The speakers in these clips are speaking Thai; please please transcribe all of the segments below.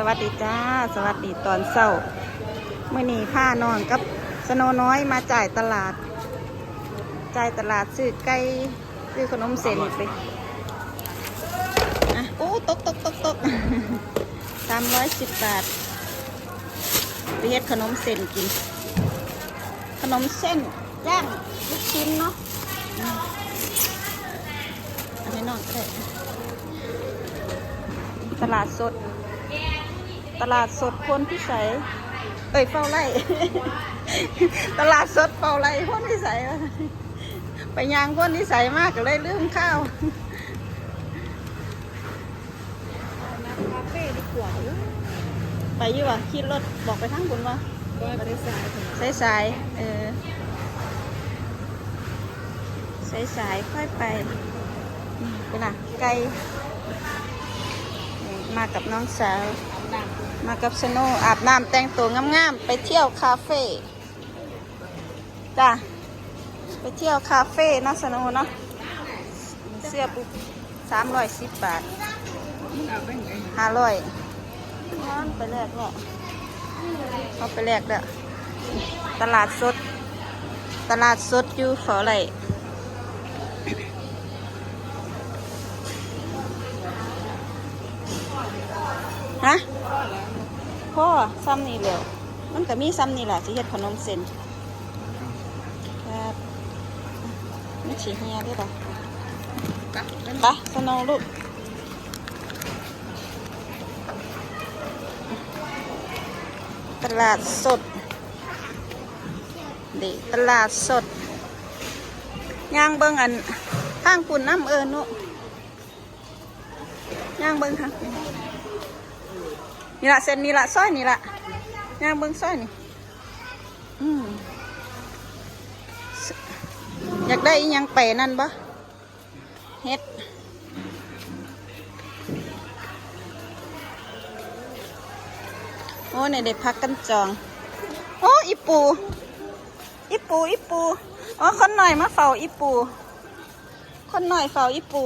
สวัสดีจ้า สวัสดีตอนเช้าเมื่อนี้ผ้านอนกับสโนน้อยมาจ่ายตลาด จ่ายตลาดซื้อไก่ซื้อขนมเส้นไปอะโอ้ตกตกตกตกสามร้อยสิบบาทไปเฮ็ดขนมเส้นกิน ขนมเส้นย่างลูกชิ้นเนาะอืมเอาให้นองก็ได้ตลาดสด ตลาดสดพลพิสัยเอ้ยเฝ้าไร่ ตลาดสดเฝ้าไร่พลพิสัยไปยางพลพิสัยมากก็เลยลืมข้าวคาเฟ่ดีกว่าไปยู่วะขี่รถบอกไปทางบนวะสายสายเออสายสายค่อยไปนี่เป็นอะไกลมากับน้องสาว มากับสโนอาบน้ำแต่งตัวงามๆไปเที่ยวคาเฟ่จ้ะไปเที่ยวคาเฟ่เนาะสโนเนาะเสื้อปุ๊บสามร้อยสิบบาทห้าร้อยไปแลกแล้วเอาไปแลกแล้วตลาดสด ตลาดสดอยู่ฝอไรฮะ พ่อซ้ำนี่แหล้วมันก็มีซ้ำนี่แหละที่เฮ็ดขนมเส้นครับไม่ฉีเฮียด้วยหรอตักเป็นไปสโนว์ลูกตลาดสดเดิตลาดสดย่างเบิงอันข้างปุ่นน้ำเอิญนุย่างเบิงค่ะ นี่ละเส้นนี่ละซอยนี่ละย่างเบิงซอยนี่อืมอยากได้อิหยังไปนั่นปะเฮ็ดโอ้เนี่ยได้พักกันจอง โอ้อีปู อีปูอีปู อ๋อคนหน่อยมาเฝ้าอีปู คนหน่อยเฝ้าอีปู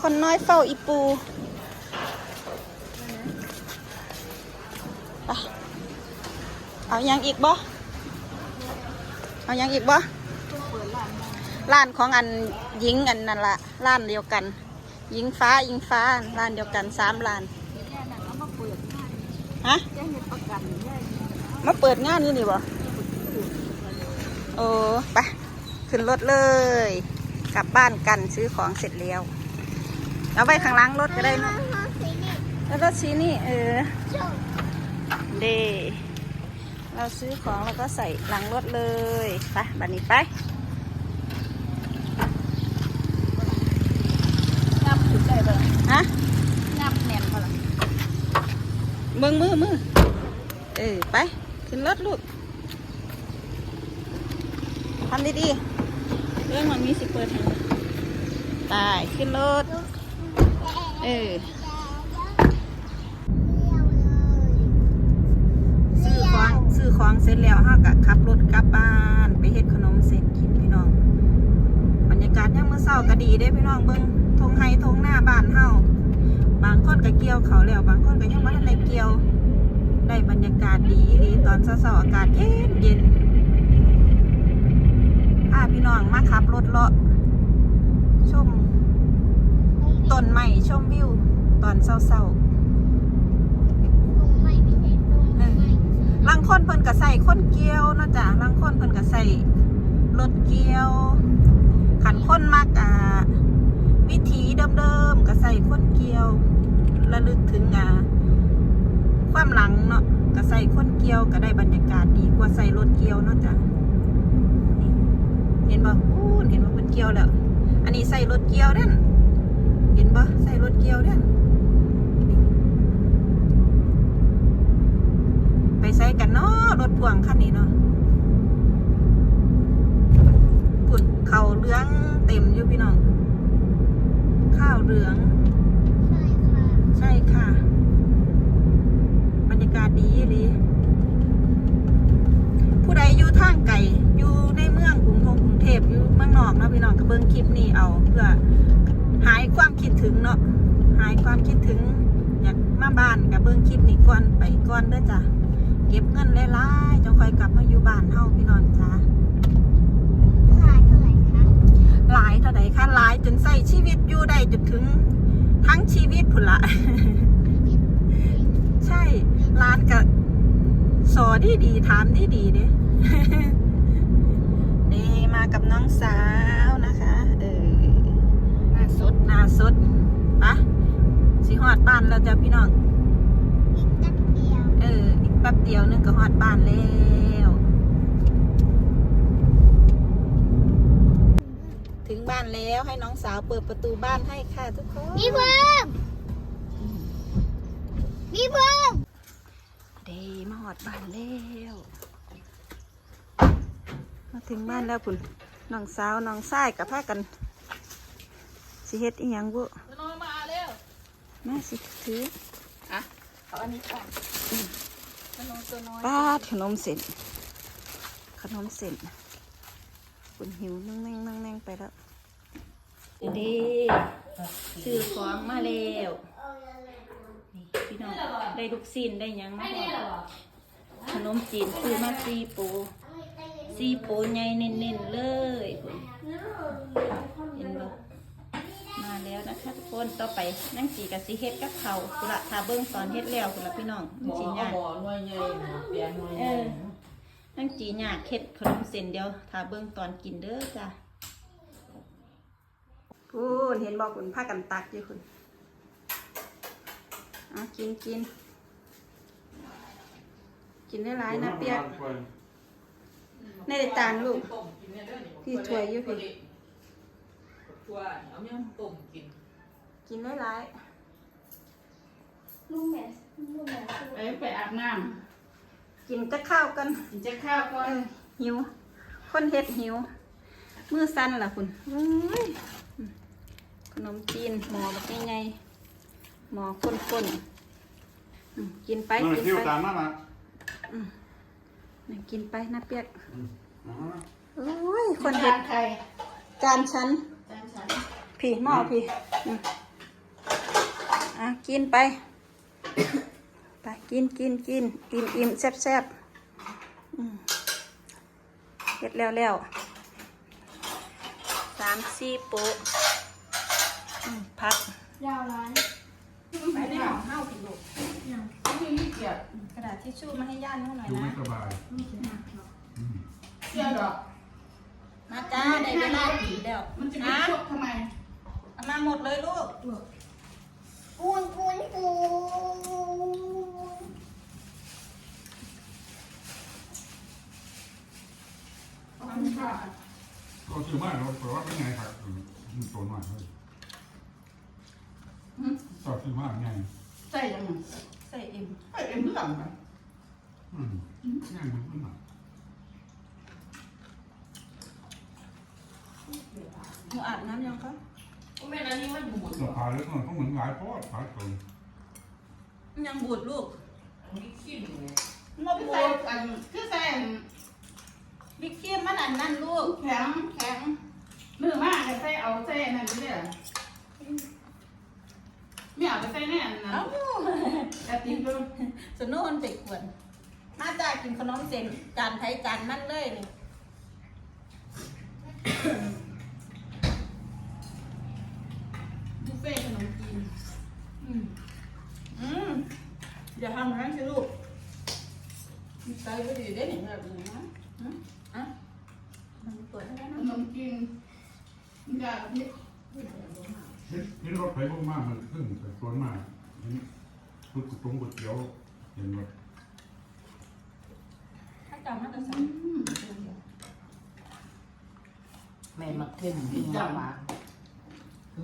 คนน้อยเฝ้าอีปูไปเอายังอีกบ่ เอายังอีกบ่ร้านของอันหญิงอันนั่นละร้านเดียวกันหญิงฟ้าหญิงฟ้าร้านเดียวกันสามร้านแค่นั้นเอามาเปิดฮะแค่เห็นประกันเนี่ยมาเปิดงานนี่นี่บ่โอ้ไปขึ้นรถเลย กลับบ้านกันซื้อของเสร็จแล้ว เอาไว้ข้างหล่างรถก็ได้เนอะแล้วรถสีนี่เออเดเราซื้อของแล้วก็ใส่หลังรถเลยไปบัดนี้ไปงับถึงได้เลยฮะงับแน่นพอละเบิ่งมือมือเออไปขึ้นรถลูกทำดีๆเรื่องมันมีสิเปิดให้ตายขึ้นรถ เออซื้อของซื้อของเสร็จแล้วเฮาก็ขับรถกลับบ้าน ไปเฮ็ดขนมเสร็จกินพี่น้อง บรรยากาศยามมื้อเช้าก็ดีเด้พี่น้องเบิ่งทงไห้ทงหน้าบ้านเฮาบางคนก็เกี่ยวเขาแล้ว บางคนก็ยังบ่ทันได้เกี่ยว ได้บรรยากาศดีอีตอนเช้าอากาศเย็นเย็นพาพี่น้องมาขับรถเลาะชม ต้นไม้ชมวิว ตอนเช้าๆลังคนเพิ่นก็ใส่คนเกี่ยวเนาะจ้ะลังคนเพิ่นก็ใส่รถเกี่ยวขันคนมากอ่าวิถีเดิมๆก็ใส่คนเกี่ยวระลึกถึงอ่าความหลังเนาะก็ใส่คนเกี่ยวก็ได้บรรยากาศดีกว่าใส่รถเกี่ยวเนาะจ้ะนี่เห็นบ่อู้เห็นบ่เพิ่นเกี่ยวแล้ว อันนี้ใส่รถเกี่ยวเด่น เห็นบ่ใส่รถเกี่ยวเด่นไปใส่กันเนาะรถพ่วงคันนี้เนาะปุ่นเขาวเหลืองเต็มอยู่พี่น้อง ข้าวเหลือง ใช่ค่ะ บรรยากาศดีดีผู้ใดอยู่ทางไก่อยู่ในเมืองกรุงทงกรุงเทพอยู่เมืองนอกเนาะพี่น้องก็เบิ่งคลิปนี้เอาเพื่อ หายความคิดถึงเนาะหายความคิดถึงอยากมาบ้านกับเบิ้งคลิปนี้ก่อนไปก่อนเด้อจ้ะเก็บเงินหลายๆจังค่อยกลับมาอยู่บ้านเฮาพี่น้องจ้าขายเท่าไหร่คะหลายเท่าใดคะหลายจนใส่ชีวิตอยู่ได้จนถึงทั้งชีวิตพุ่นละใช่ร้านก็สอดีดีๆถามดีดีๆเด้นี่มากับน้องสาวนะคะเออหน้า สดหน้าสดปะสิฮอดบ้านแล้วจ้ะพี่น้องอีกจักเดียวเออ อีกแป๊บเดียวนึงก็ฮอดบ้านแล้วถึงบ้านแล้วให้น้องสาวเปิดประตูบ้านให้ค่ะทุกคนพี่เพิ่มพี่เพิ่มเดมาหอดบ้านแล้วมาถึงบ้านแล้วคุณน้องสาวน้องชายกับพากัน สิเฮ็ดอีหยังบุนอนมาเร็วมาสิถืออะเอาอันนี้ก่อนขนมตัวน้อยป้าดขนมเส้นขนมเส้นคุณหิวนั่งนั่งนั่งนั่งไปแล้วเด้ซื้อของมาแล้วนี่พี่น้องได้ลูกซีนได้หยังมาพอขนมจีนซื้อมาซีโปซีโปใหญ่เน้นๆเลยคุณเห็นบ่มา แล้วนะคะทุกคนต่อไปนั่งจีกับสีเฮ็ดกับเขาวกุละทาเบิ้งตอนเฮ็ดแล้วกุณละพี่น้องมันสิยากบ่อหน่วยใหญ่หมอเปียหน่วยใหเอญ่นั่งจียากเฮ็ดขนมเส้นเดียวทาเบิ้งตอนกินเด้อจ้ะคุณเห็นบอกคุณพากันตักอยู่คุณอะกินกินกินได้หลายนะเปียกในจานลูกต้มกินเนี่ยเด้อนี่พี่ถวยอยู่พี่ ถ้วยเอาเนี่ยต้มกิน กินได้หลายลุงแม่ลุงแม่ไปไปอาบน้กินจะข้าวกันำกินจะข้าวก่อเอนอหิว คนเฮ็ดหิว มือสั้นล่ะคุณอุ้ยอืมขนมจีนหมอแบบใหญ่ๆหมอข้นๆอืมกินไปนั่นกินเที่ยวไปตามนั่นนะนี่กินไปนะเปียกอ๋อโอ้ยคนเฮ็ด จานใครจานฉัน จานฉันพี่หม้อพี่อืมอะกินไป ไปกินกินกินอิ่มอิ่มแซ่บแซ่บอืมเฮ็ดแล้วแล้วสามสี่โปะอืมพัก ยาวร้านไปในห้องเฮาสิลูกที่นี่เกียดกระดาษทิชชู่มาให้ย่าน้องหน่อยดูไม่นะสบายอืมเกียดหรอก มาจ้าได้เวลากินแล้วมันจะนะเป็นพวกทำไมเอามาหมดเลยลูกปูนปูนปูนก็คือว่าเราแปลว่าเป็นไงครับอืมอืมตัวหน่อยเฮ้ยต่อคือว่าไงใส่ยังไงใส่เอ็มใส่เอ็มหลังไหมอืมง่ายมันขึ้นมา หนูอาบน้ำยังคะแม่นั้นนี่มันบูดเราพายแล้วมันก็เหมือนหลายพอดพายตรงยังบูดลูกมีขี้หนูมาคือบูใส่ดอันคือใส่อันบิ๊กเคียมมันอันนั่นลูก แข็งแข็งมือมากใส่เอาใส่อันนั่นนี่เลยไม่เอาไปใส่แน่นนะเอ้าแต่ตีนก็สนุนไปกวนมาจ้ากินขนมเส้นจานไทยจานมันเลยนี่ บุ ฟเฟ่ขนมจีนอืมอืมอย่าทำอย่างนั้นสิลูกใส่ไปดีได้หนึ่งแบบนี้นะอืมอะมันเปิดให้แล้วขนะนมจีนมันจะพี่เห็นเห็นรถไฟพวกมากมันขึ้นแต่ส่วนมากเห็นพุทธตรงก๋วยเตี๋ยวเห็นว่าถ้าจำมันจะใส่แม่มักเข้มกินหวาน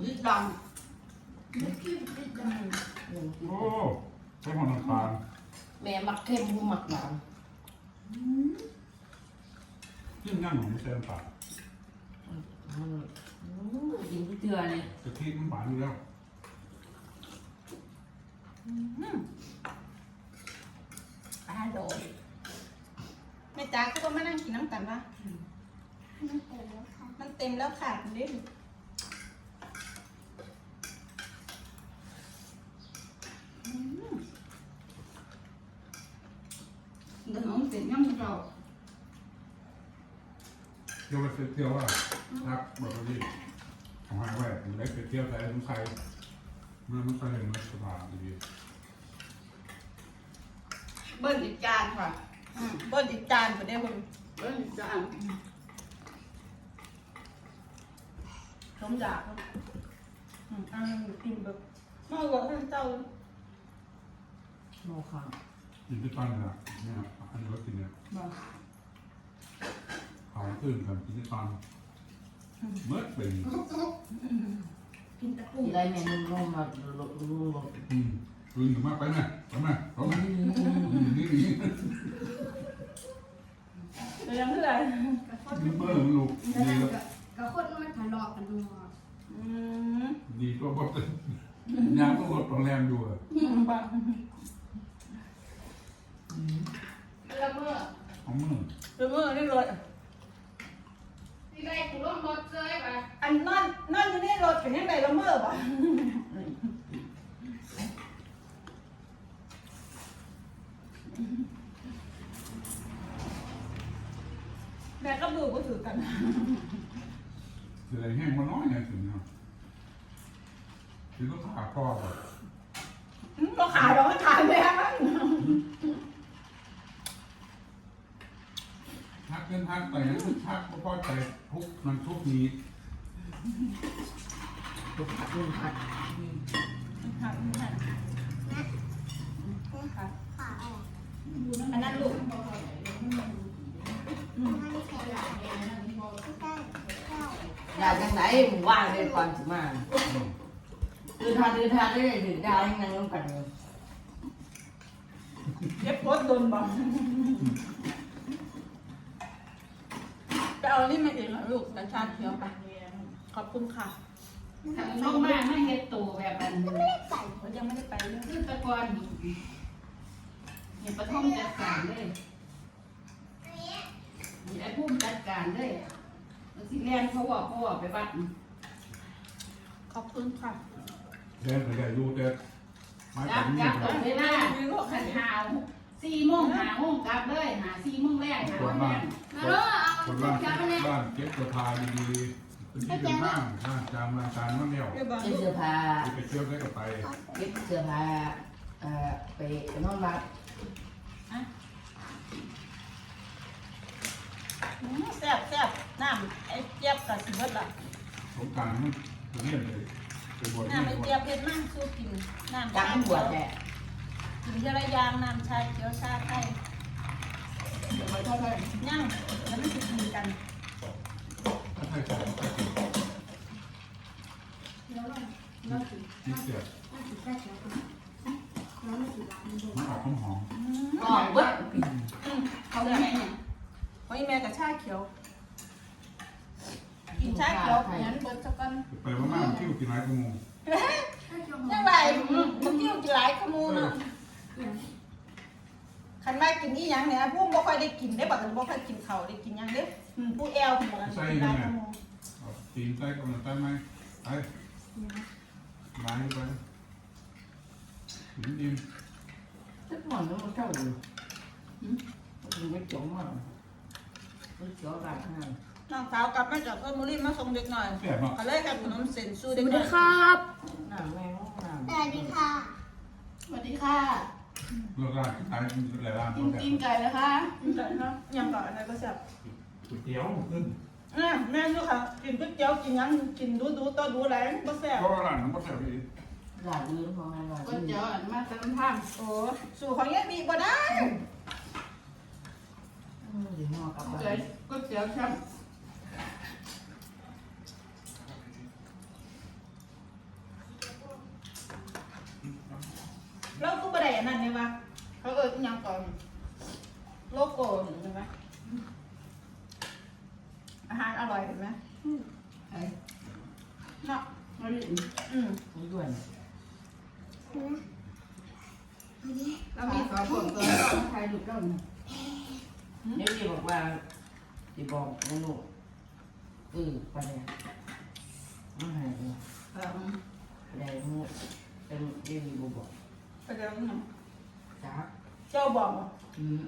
ยึดดัง โอ้ใช้หอน้ำตาลแม่มักเข้มผู้มักหวานยิ่งนั่งของแซมปากกินทุกเดือนเลยกะทิมันหวานอยู่แล้วอร่อยแม่จ๋าก็ต้องมานั่งกินน้ำกันปะมันเต็มแล้วค่ะ มันเต็มแล้วค่ะคุณเล่น เป็นย่ำเก่าเที่ยวไปเที่ยวว่าทักบอกว่าดีของหายไว้ผมได้ไปเที่ยวไทยทุกไทยเมื่อมันไปเห็นมันสบายดีเบิ้ลอีกจานค่ะอืมเบิ้ลอีกจานไปได้เบิ่งเบิ้ลอีกจานสมอยากครับอืมอันนั้นกินแบบมากกว่าท่านเจ้าโมค่ะกินที่ปั้นนะเนี่ย อันนี้ก็กินเนี่ยบอกเขาตื่นกันกินที่ปั้นเมื่อเป็นกินตะปูที่ไรแม่นุ่มลงมาลุลุลงอืมตื่นถึงมาไปไหมไปไหมไปไหมนี่นี่เดี๋ยวยังเท่าไหร่นี่เบอร์มันลูกดีแล้วกับคนมันทะเลาะกันดูอืมดีตัวบดยางก็บดโรงแรมดูอะบังแล้วเมื่อของมึงเมื่อนี่รถที่ได้กูร่มรถเลยป่ะอันนั่นนั่นอยู่นี่รถเป็นยังไงละเมื่อบ่แม่ก็ดูก็ถือกันคืออะไรแห้งมาน้อยเนี่ยถึงเนาะคือต้อขาพ่อแบบก็ขายเราไม่ขายแม่มั้งทักเส้น ทักไปนั้นทักพ่อใจทุกมันทุกนี้ลุกลุกอัดขายไม่ขายขาอันนั้นลูกอกไม่ได้ไม่ใช่อยากจังไหนมึงว่างเลยก่อนสิมาคือทานคือทานได้ถึงได้ยังไงต้องกันเลยเย็บรถโดนบัง ไปเอานี่มาเองเหรอลูกกัญชาเขียวไปขอบคุณค่ะทางน้องมาไม่เฮ็ดตัวแบบนั้นผมยังไม่ได้ไปเลยคือตะกอนเห็นปฐมจัดการเลยมีไอ้พุ่มจัดการเลยมันสิแลนเขาบอกเขาบอกไปบัดขอบคุณค่ะเดินไปได้ดูแต่ไม่จัเป็บนจันี่บตอนเวลาขันหาวสี่โมงหาโมงกลับเลยหาสี่โมงแรกหาคนโมงบ้าแรนก คนบ้านบ้านเก็บกระพาดีๆเป็นที่เป็นบ้านบ้านจามรายการมันเดียวเรียบร้อยเก็บเสื้อผ้าไปเที่ยวได้ก็ไปเก็บเสื้อผ้าเอ่อไปนอนบัดอืมแซ่บแซ่บน้ำไอ้เจี๊ยบกับสิบเบิดละสงการมันเรียนเลยไปบวชน้ำไอ้เจี๊ยบเผ็ดมากสู้กินน้ำจักชามันบเขีวยชวแหละกินเยอะระยางน้ำชาเขียวชาไทยเดี๋ยว ไปท่าไหร่ย่างแล้วไม่ติดกันถ้าใครใส่ก็ติดแล้วเราเราถือติดเสียเราถือแค่เดียวเราถือหลังมันดูมันออกหอมหอมออกเบิดเขาได้ไงเนี่ยเพราอีแม่กับชาเขียวกินชาเขียวงั้นเบิดสักกันไปว่ามาคิ้วกินไรก็งงยังไงมึงกิ้วกินหลายขโมยเนาะ คันมากินนี่ยังเนี่ยพวกบ่ค่อยได้กินได้บักกันบ่ค่อยกินเขาวได้กินหยังเด้อืมผู้แอลผู้บักกันกินหลายขโมยเอาตีนใส่ก็มันใส่ไหมไปล้างไปอิ่มทุกหมอนมันเท่าอยู่มันไม่จมอะมันเขียวราดให้น้องสาวกลับมาจากชลบุรีมาส่งเด็กหน่อยๆแซ่บเนาะก็เลยให้ขนมเส้นสู้เด็กหน่อยน้ำแม่งน้ำสวัสดีค่ะ สวัสดีค่ะ เลือกร้านขายหลายร้านกิก็นแซ่กินบไก่นะคะแต่เนาะยังก่อนอะไรก็แซ่บก๋วยเตี๋ยวขึ้นอ่าแม่ดูค่ะกินก๋วยเตี๋ยวกินหยังกินดูดูต่อดูอะไรก็แซ่บเพราะว่าร้านมันก็แซ่บอีกราดอื่นพอไงราดก๋วยอื่นเตี๋ยวอันมาตั้งท่ามโอ้สู่ของยายบีบ่ได้อืมถึงหม้อกลับบ้าก๋วยนก๋วยเตี๋ยวช่ำ แล้วก็บ่ได้อันนั้นเนี่ยวะเขาเอิ้นอิหยังก่อนโลโก้นี่ใช่ไหมอาหารอร่อยเห็นไหมไอ้เนาะไม่ได้อืมไม่ด่วนแล้วมีสองคนตัวต้องใครดูด้านเดี๋ยวพี่บอกว่าจะบอกนะลูกเออไปเลยไม่ให้เลยเออไปเลยมูเป็นเดี๋ยวพี่บอก ไปเดี๋ยวนี้จ้าเจ้าบอกว่าอืม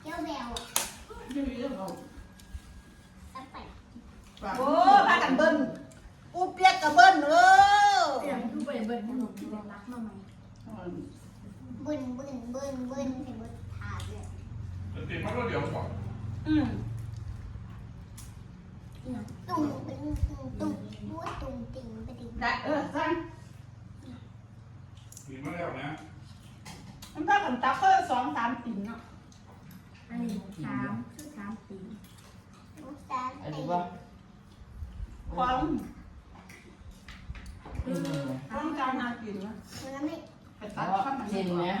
เเจ้าแมวอะไม่มีเรื่องเอาตั้งแต่ฝากโอ้พากันเบิ้ลอูเปียกกับเบิ้ลเออเสียงคือไปเบิ้ลขนมที่รักมาไหมบึนบึนบึนบึนเห็นบึนถาดเลยจะติดมาแล้วเดี๋ยวก่อนอืมตุ้งตึงตุ้งตุ้งตุ้งตุ้งติงไปติงได้เออสั่ง ติดมาแล้วนะมันพากันตักก็สองสามปิ่นเนาะอันนี้สามคือสามติงลูกสามอันตินี้งว่าของอืมของการหากินนะมันไม่ไปเพตัดราะข้าวมันเส้นเนี้ย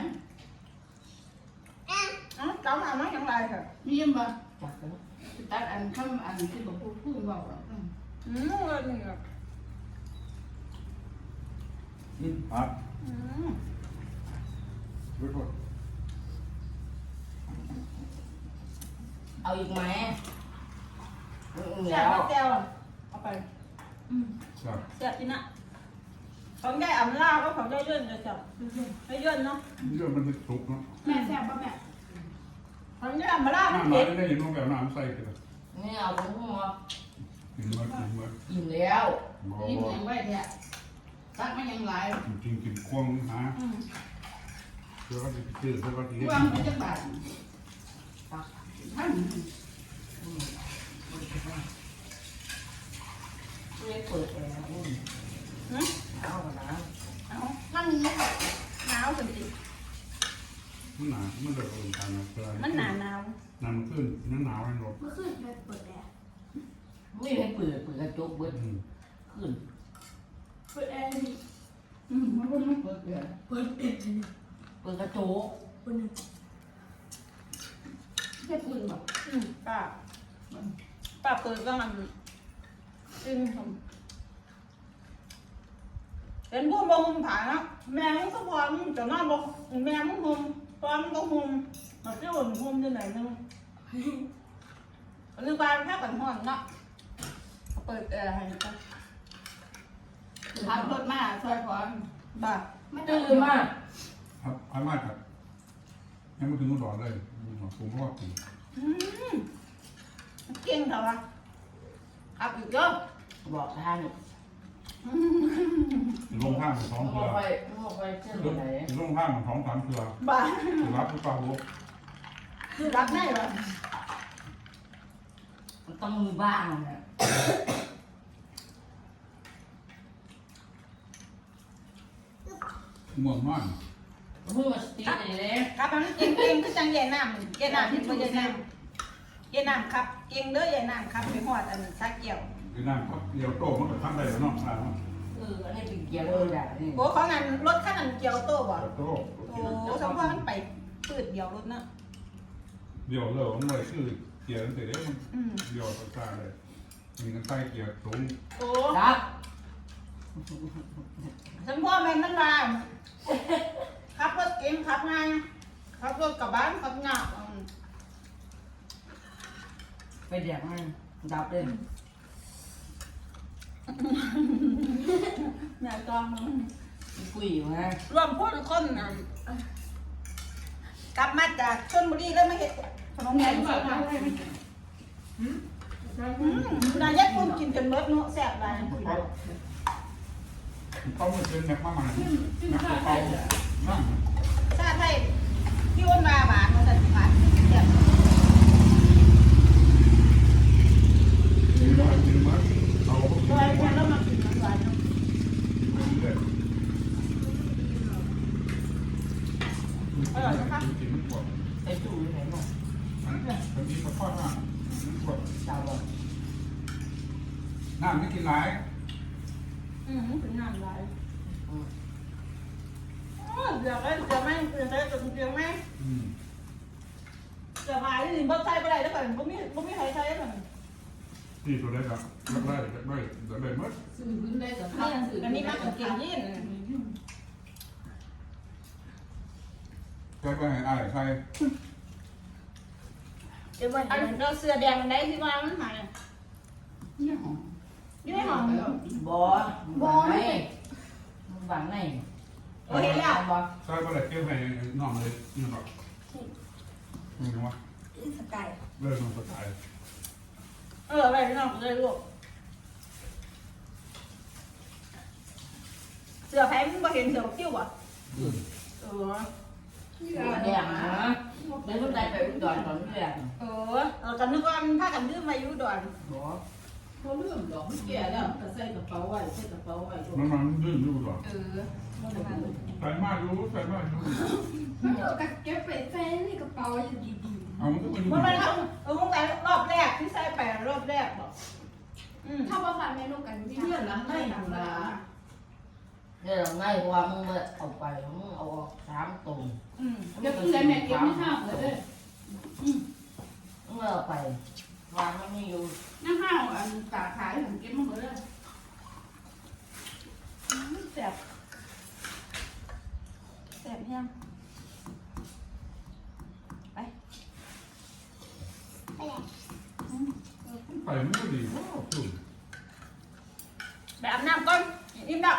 อะเอ้าเจ้ามาไม่ยังไรค่ะมียังบ่จับกันไปตัดอันข้ามอันที่บอกพูดพูดบอกอะอืมอืมเงินนี่ก็อืมอะ อืมดูก่ อนเอาอีกไหมอืมแซ่แล้บว แก้วอะเอาไปครับแซ่บจริงนะของได้อ่ำลาก็ของได้เยื่นเลยจ้ะได้เยื่นเนาะ เรื่องมันจะสุกเนาะแม่แซ่บป่ะแม่ของได้อ่ำลามันน้ำหน่อเผ็ยดได้ยินว่าแบบน้ำใส่กันนี่เอาทั้งหมดกินเมื่อกินเมื่ออิ่มแล้วบอนี่บอเองไว้เนี่ย ตักไม่ยังหลายจริงกินควงหาอืมเพื่อก็จะซื้อเพื่อก็จะวางไปจังบาทตักท่านอืมไม่เปิดแอร์อุ่นหืมเอากันนะเอามันมีแบบหนาวจริงมันหนามันเลยเป็นการนะเพื่อๆมันหนาหนาวน้ำขึ้นน้ำหนาวให้รถเมื่อคืนไปเปิดแอร์ไม่ให้เปิดเปิดกระจกเบิดอืมขึ้นเปิดแอร์นี่อืมมันก็ไม่เปิดเลยเปิดแอร์นี่เปิดกระจกเปิดหนึ่งแค่ปืนบอกอืมป้าป้าเปิดก็มันจริงผมเป็นผู้บ่หุมผาเนาะแม่มึงก็พอมึงจะนอนบ่แม่มึงหุมตอนมึงก็หุมมาเที่ยวหุมที่ไหนนึงอันนี้ปลาแค่กันห่อนเนาะเอาเปิดแอร์ให้จ้ะ ขับรถมาซอยพรบ้าไม่ต้ตื่องนมากครับอามาครับยังไม่ถึงอุดรเลยผมก็ว่ากินอืมเก่งเถอะวะขับอีกเยอะบอกทางลงข้างสองมเทืออไปมอไปเส้นลงไหนลงข้างสองสามเทือบ้าจะรับหรือเปล่าลูกคือรักแน่เหรอมันต้องมีบ้างนะ ม่วงมากมือมาสตีเลยเลยครับมันเก่งเก่งคือจังเย็นน้ำเย็นน้ำที่ตัวเย็นน้ำเย็นน้ำครับเก่งเด้อเย็นน้ำครับไปหอดอันสักเกี่ยวคือนั่งครับเดี๋ยวโตมันก็ทำได้แล้วเนาะอ่าเนาะเอออันนี้เป็นเกียร์เลยด่านี่โอ้เขานั่นรถคันนั้นเกี่ยวโต้บ่เดี๋ยวโตโอ้สมพอมันไปปืดเดียวรถเนาะเดี๋ยวเลิกมันเลยชื่อเกียร์ตั้งแต่เด็กมันอืมเดี๋ยวตาเลยมีกันใต้เกียร์สูงโอ้ครับ สมพอแม่นมันว่าขับรถเก่งขับง่ายขับรถกลับบ้านขับยากอืมไปแดกมันดับเลยแม่จองมึงกุยอยู่นะรวมพูดคนน่ะกลับมาจากชลบุรีแล้วมาเห็ดขนมไหนแดงบอสกดว่ามาให้มันอืมนายยัดคุณกินจนเบิดเนาะแซ่บหลาย เขาไม่เป็นแบบมากมายนักเขานั่งชาไทยที่อ้วนมาหวานมาแต่หวานแซ่บกินมากินมาเราก็กินด้วไปยเรื่แล้วมากินหวานเนาะอยอร่อยนะคะกินมันปวดไอ้จู่อยู่ไหนบ้างบางทีก็ทอดมากมันปวดดาวบอกน้ำไม่กินหลาย อืมเป็นน้ำหลายอ๋อเดี๋ยวก็เดี๋ยวไม่เดี๋ยวได้จนเดี๋ยวไม่อืมเดี๋ยวหายนี่บ่ใส่บ่ได้แล้วก่อนบ่มีบ่มีใครใช้แล้วก่อนที่ตัวได้ครับรักได้รักได้รักได้หมดสื่อพื้นได้กับนี่อันนี้มากกว่าเก่งยิ่งใช้ไปให้อ้ายใช้เดี๋ยววันอันเราเสื้อแดงอันไหนที่ว่ามันหายเนี่ยหม่ ในห้อบอไหนบังไหนโอ้เห็นแล้วบอกใช้ไปเลยเก็บให้น้องเลยนี่หรอกนี่นะวะเที่สกายเลิกมันสไตล์เออไรพี่น้องเลยลูกเสือแพ้มึงมาเห็นเสือคิ้วอะเออแดงนะเดี๋ยวมันได้ไปอุดรตอนนี้แหละเออเออกันนึกว่ามันพากันดื้อมาอยู่ดอนหมอ เขาเรื่องดอกมันแก่แล้วก็ใส่กระเป๋าไว้ใส่กระเป๋าไว้มันมันดื้ออยู่หรอเออใส่มากรู้ใส่มากรู้มันเอากับเก็บไปแฟนในกระเป๋าอยู่ดีเอามันก็มาอยู่มันเป็นเออมึงแต่รอบแรกที่ใส่ไปรอบแรกบอกอืมๆถ้าว่าฝันแม่ลูกกันที่เพื่อนหลังได้อยู่ละเนี่ยเราง่ายกว่ามึงมาเอาไปมึงเอาออกสามตรงอืมเก็บเงินแม่เก็บไม่ห้ามเลยเด้อมึงเอาไป วางมันไม่อยู่น้ำห้าวอันตาขายของเก็บมาเมดเลยแสบแสบแห้งไปไปไปไม่ดีว้าวคุณไปอาบน้ำก่อนยิ้มดอก